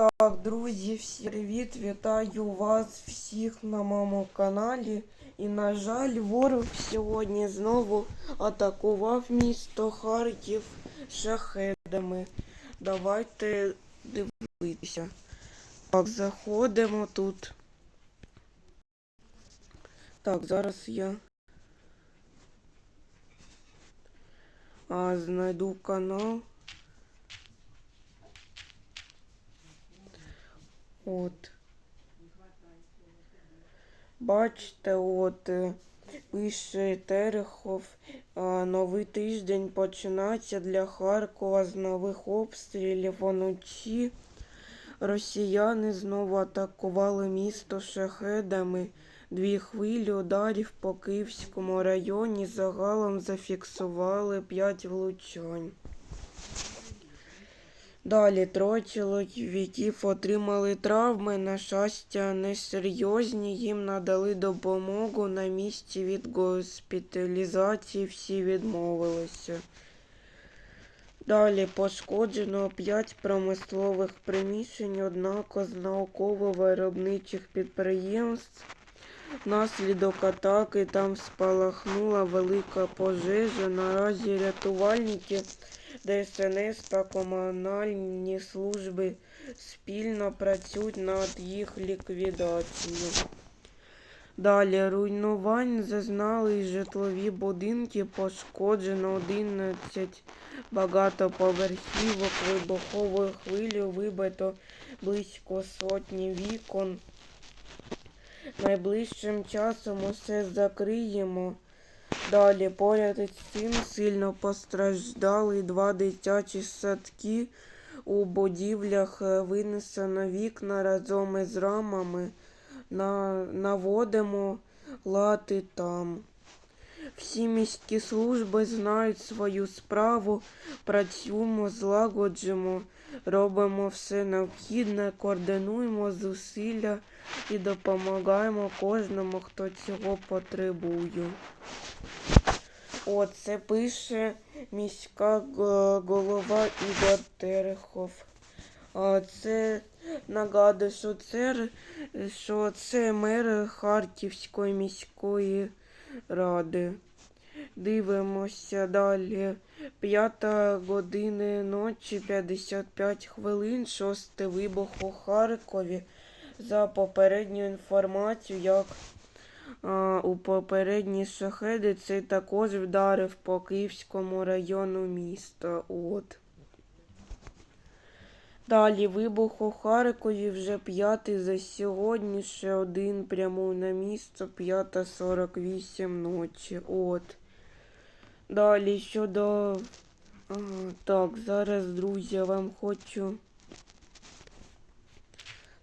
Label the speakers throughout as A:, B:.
A: Так, друзі, всі привіт! Вітаю вас всіх на моєму каналі. І, на жаль, ворог сьогодні знову атакував місто Харків шахедами. Давайте дивитися. Так, заходимо тут. Так, зараз я а, знайду канал. От. Бачите, от е, пише Терехов. Новий тиждень починається для Харкова з нових обстрілів вночі. Росіяни знову атакували місто шахедами. Дві хвилі ударів по Київському районі загалом зафіксували 5 влучань. Далі троє чоловіків отримали травми, на щастя, несерйозні. Їм надали допомогу на місці від госпіталізації, всі відмовилися. Далі пошкоджено 5 промислових приміщень, однако з науково-виробничих підприємств. Внаслідок атаки там спалахнула велика пожежа. Наразі рятувальники ДСНС та комунальні служби спільно працюють над їх ліквідацією. Далі руйнувань зазнали житлові будинки, пошкоджено 11 багатоповерхівок, вибуховою хвилею вибито близько сотні вікон. Найближчим часом усе закриємо. Далі поряд із цим сильно постраждали два дитячі садки. У будівлях е, винесено вікна разом із рамами. На, наводимо лати там. Всі міські служби знають свою справу, працюємо, злагоджуємо, робимо все необхідне, координуємо зусилля і допомагаємо кожному, хто цього потребує. О, це пише міська е, голова Ігор Терехов. Це нагадую, що це, що це мер Харківської міської ради. Дивимося далі. П'ята години ночі, 55 хвилин, шостий вибух у Харкові. За попередню інформацію, як у попередні шахеди, це також вдарив по Київському району міста. От. Далі вибух у Харкові вже п'ятий за сьогодні, ще один прямує на місто, 5.48 ночі. От. Далі щодо. Ага, так, зараз, друзі, я вам хочу.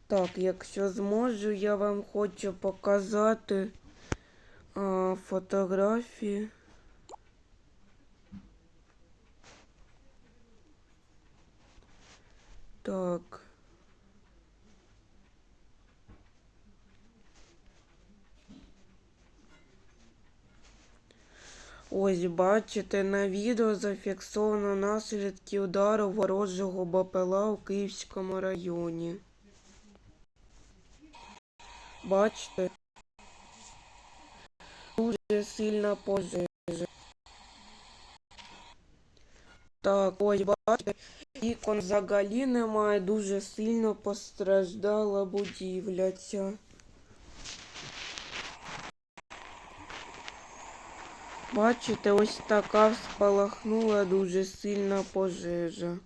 A: Так, якщо зможу, я вам хочу показати а, фотографії. Так. Ось бачите, на відео зафіксовано наслідки удару ворожого БПЛА у Київському районі. Бачите? Дуже сильна пожежа. Так, ось бачите, вікон взагалі немає, дуже сильно постраждала будівля ця. Бачите, ось така спалахнула дуже сильна пожежа.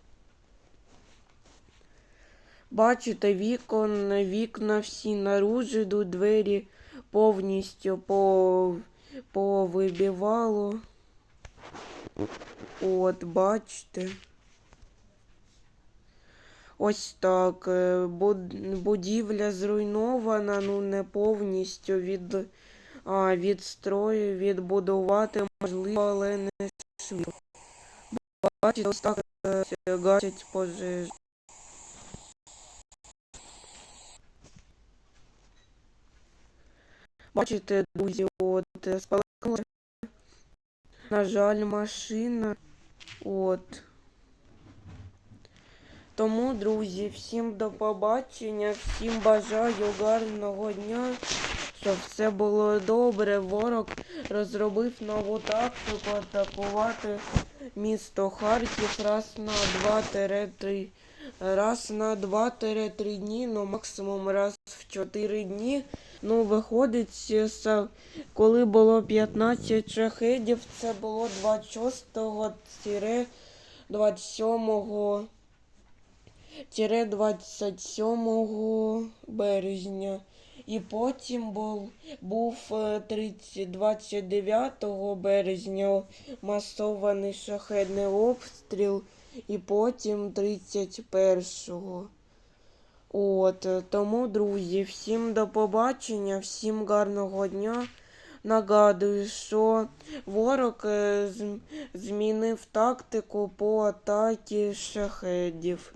A: Бачите, вікон, вікна всі наружу двері повністю по, повибивало. От, бачите. Ось так. е, Будівля зруйнована, ну не повністю від, а, відстрою, відбудувати можливо, але не швидко. Бачите, ось так е, гасять пожежу. Бачите, друзі, от е, спалахнула, на жаль, машина. От. Тому, друзі, всім до побачення, всім бажаю гарного дня, щоб все було добре. Ворог розробив нову тактику атакувати місто Харків раз на 2-3 раз на 2-3 дні, ну максимум раз в 4 дні. Ну, виходить, коли було 15 шахедів, це було 26-27 тире 27 березня. І потім був, був е, 30, 29 березня масований шахедний обстріл, і потім 31-го. От, е, тому, друзі, всім до побачення, всім гарного дня. Нагадую, що ворог е, змінив тактику по атаці шахедів.